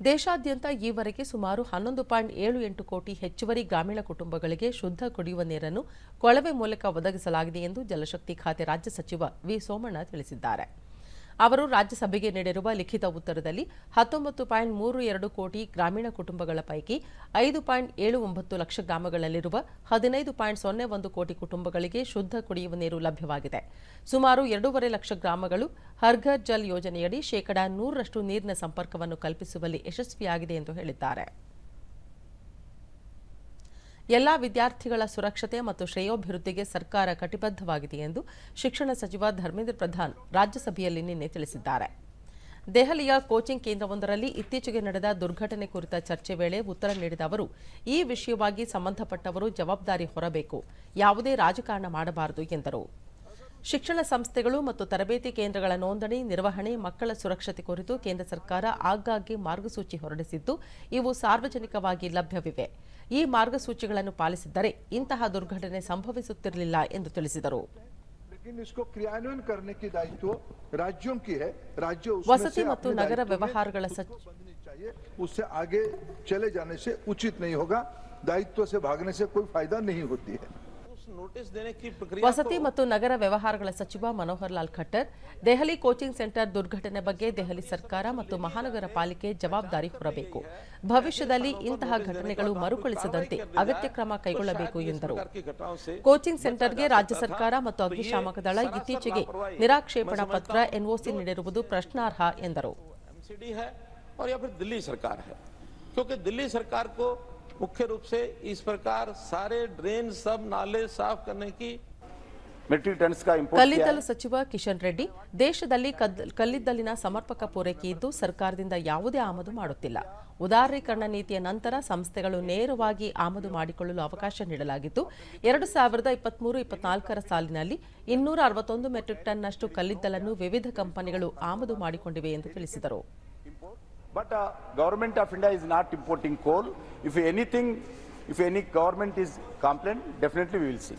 ದೇಶಾದ್ಯಂತ ಈವರೆಗೆ ಸುಮಾರು ಹನ್ನೊಂದು ಪಾಯಿಂಟ್ ಏಳು ಎಂಟು ಕೋಟಿ ಹೆಚ್ಚುವರಿ ಗ್ರಾಮೀಣ ಕುಟುಂಬಗಳಿಗೆ ಶುದ್ಧ ಕುಡಿಯುವ ನೀರನ್ನು ಕೊಳವೆ ಮೂಲಕ ಒದಗಿಸಲಾಗಿದೆ ಎಂದು ಜಲಶಕ್ತಿ ಖಾತೆ ರಾಜ್ಯ ಸಚಿವ ವಿ ಸೋಮಣ್ಣ ತಿಳಿಸಿದ್ದಾರೆ. ಅವರು ರಾಜ್ಯಸಭೆಗೆ ನೀಡಿರುವ ಲಿಖಿತ ಉತ್ತರದಲ್ಲಿ ಹತ್ತೊಂಬತ್ತು ಪಾಯಿಂಟ್ ಮೂರು ಎರಡು ಕೋಟಿ ಗ್ರಾಮೀಣ ಕುಟುಂಬಗಳ ಪೈಕಿ ಐದು ಪಾಯಿಂಟ್ ಏಳು ಒಂಬತ್ತು ಲಕ್ಷ ಗ್ರಾಮಗಳಲ್ಲಿರುವ ಹದಿನೈದು ಪಾಯಿಂಟ್ ಸೊನ್ನೆ ಒಂದು ಕೋಟಿ ಕುಟುಂಬಗಳಿಗೆ ಶುದ್ಧ ಕುಡಿಯುವ ನೀರು ಲಭ್ಯವಾಗಿದೆ. ಸುಮಾರು ಎರಡೂವರೆ ಲಕ್ಷ ಗ್ರಾಮಗಳು ಹರ್ಘರ್ ಜಲ್ ಯೋಜನೆಯಡಿ ಶೇಕಡಾ ನೂರರಷ್ಟು ನೀರಿನ ಸಂಪರ್ಕವನ್ನು ಕಲ್ಪಿಸುವಲ್ಲಿ ಯಶಸ್ವಿಯಾಗಿದೆ ಎಂದು ಹೇಳಿದ್ದಾರೆ. ಎಲ್ಲಾ ವಿದ್ಯಾರ್ಥಿಗಳ ಸುರಕ್ಷತೆ ಮತ್ತು ಶ್ರೇಯೋಭಿವೃದ್ಧಿಗೆ ಸರ್ಕಾರ ಕಟಿಬದ್ಧವಾಗಿದೆ ಎಂದು ಶಿಕ್ಷಣ ಸಚಿವ ಧರ್ಮೇಂದ್ರ ಪ್ರಧಾನ್ ರಾಜ್ಯಸಭೆಯಲ್ಲಿ ನಿನ್ನೆ ತಿಳಿಸಿದ್ದಾರೆ. ದೆಹಲಿಯ ಕೋಚಿಂಗ್ ಕೇಂದ್ರವೊಂದರಲ್ಲಿ ಇತ್ತೀಚೆಗೆ ನಡೆದ ದುರ್ಘಟನೆ ಕುರಿತ ಚರ್ಚೆ ವೇಳೆ ಉತ್ತರ ನೀಡಿದ ಅವರು, ಈ ವಿಷಯವಾಗಿ ಸಂಬಂಧಪಟ್ಟವರು ಜವಾಬ್ದಾರಿ ಹೊರಬೇಕು, ಯಾವುದೇ ರಾಜಕಾರಣ ಮಾಡಬಾರದು ಎಂದರು. ಶಿಕ್ಷಣ ಸಂಸ್ಥೆಗಳು ಮತ್ತು ತರಬೇತಿ ಕೇಂದ್ರಗಳ ನೋಂದಣಿ ನಿರ್ವಹಣೆ ಮಕ್ಕಳ ಸುರಕ್ಷತೆ ಕುರಿತು ಕೇಂದ್ರ ಸರ್ಕಾರ ಆಗಾಗ್ಗೆ ಮಾರ್ಗಸೂಚಿ ಹೊರಡಿಸಿದ್ದು ಇವು ಸಾರ್ವಜನಿಕವಾಗಿ ಲಭ್ಯವಿವೆ. ಈ ಮಾರ್ಗಸೂಚಿಗಳನ್ನು ಪಾಲಿಸಿದ್ದರೆ ಇಂತಹ ದುರ್ಘಟನೆ ಸಂಭವಿಸುತ್ತಿರಲಿಲ್ಲ ಎಂದು ತಿಳಿಸಿದರು. ವಸತಿ ಮತ್ತು ನಗರ ವ್ಯವಹಾರಗಳ ಸಚಿವ ವಸತಿ ಮತ್ತು ನಗರ ವ್ಯವಹಾರಗಳ ಸಚಿವ ಮನೋಹರ್ ಲಾಲ್ ಖಟ್ಟರ್ ದೆಹಲಿ ಕೋಚಿಂಗ್ ಸೆಂಟರ್ ದುರ್ಘಟನೆ ಬಗ್ಗೆ ದೆಹಲಿ ಸರ್ಕಾರ ಮತ್ತು ಮಹಾನಗರ ಪಾಲಿಕೆ ಜವಾಬ್ದಾರಿ ಹೊರಬೇಕು. ಭವಿಷ್ಯದಲ್ಲಿ ಇಂತಹ ಘಟನೆಗಳು ಮರುಕಳಿಸದಂತೆ ಅಗತ್ಯ ಕ್ರಮ ಕೈಗೊಳ್ಳಬೇಕು ಎಂದರು. ಕೋಚಿಂಗ್ ಸೆಂಟರ್ಗೆ ರಾಜ್ಯ ಸರ್ಕಾರ ಮತ್ತು ಅಗ್ನಿಶಾಮಕ ದಳ ಇತ್ತೀಚೆಗೆ ನಿರಾಕ್ಷೇಪಣಾ ಪತ್ರ ಎನ್ಒಸಿ ನೀಡಿರುವುದು ಪ್ರಶ್ನಾರ್ಹ ಎಂದರು. एमसीडी है और या फिर दिल्ली सरकार है क्योंकि दिल्ली सरकार को मुख्य रूप से इस प्रकार सारे ड्रेन सब नाले साफ करने की मिलिट्री टन्स का इम्पोर्ट किया है ಕಲ್ಲಿದ್ದಲು ಸಚಿವ ಕಿಶನ್ ರೆಡ್ಡಿ ದೇಶದಲ್ಲಿ ಕದ್- ಕಲ್ಲಿದ್ದಲಿನ ಸಮರ್ಪಕ ಪೂರೈಕೆ ಇದ್ದು ಸರ್ಕಾರದಿಂದ ಯಾವುದೇ ಆಮದು ಮಾಡುತ್ತಿಲ್ಲ ಉದಾರೀಕರಣ ನೀತಿಯ ನಂತರ ಸಂಸ್ಥೆಗಳು ನೇರವಾಗಿ ಆಮದು ಮಾಡಿಕೊಳ್ಳಲು ಅವಕಾಶ ನೀಡಲಾಗಿದ್ದು ಎರಡು ಸಾವಿರದ ಇಪ್ಪತ್ಮೂರು ಇಪ್ಪತ್ನಾಲ್ಕರ ಸಾಲಿನಲ್ಲಿ ಇನ್ನೂರ ಅರವತ್ತೊಂದು ಮೆಟ್ರಿಕ್ ಟನ್ನಷ್ಟು ಕಲ್ಲಿದ್ದಲನ್ನು ವಿವಿಧ ಕಂಪನಿಗಳು ಆಮದು ಮಾಡಿಕೊಂಡಿವೆ ಎಂದು ತಿಳಿಸಿದರು But uh, government of India is not importing coal. If anything, if any government is complaint, definitely we will see.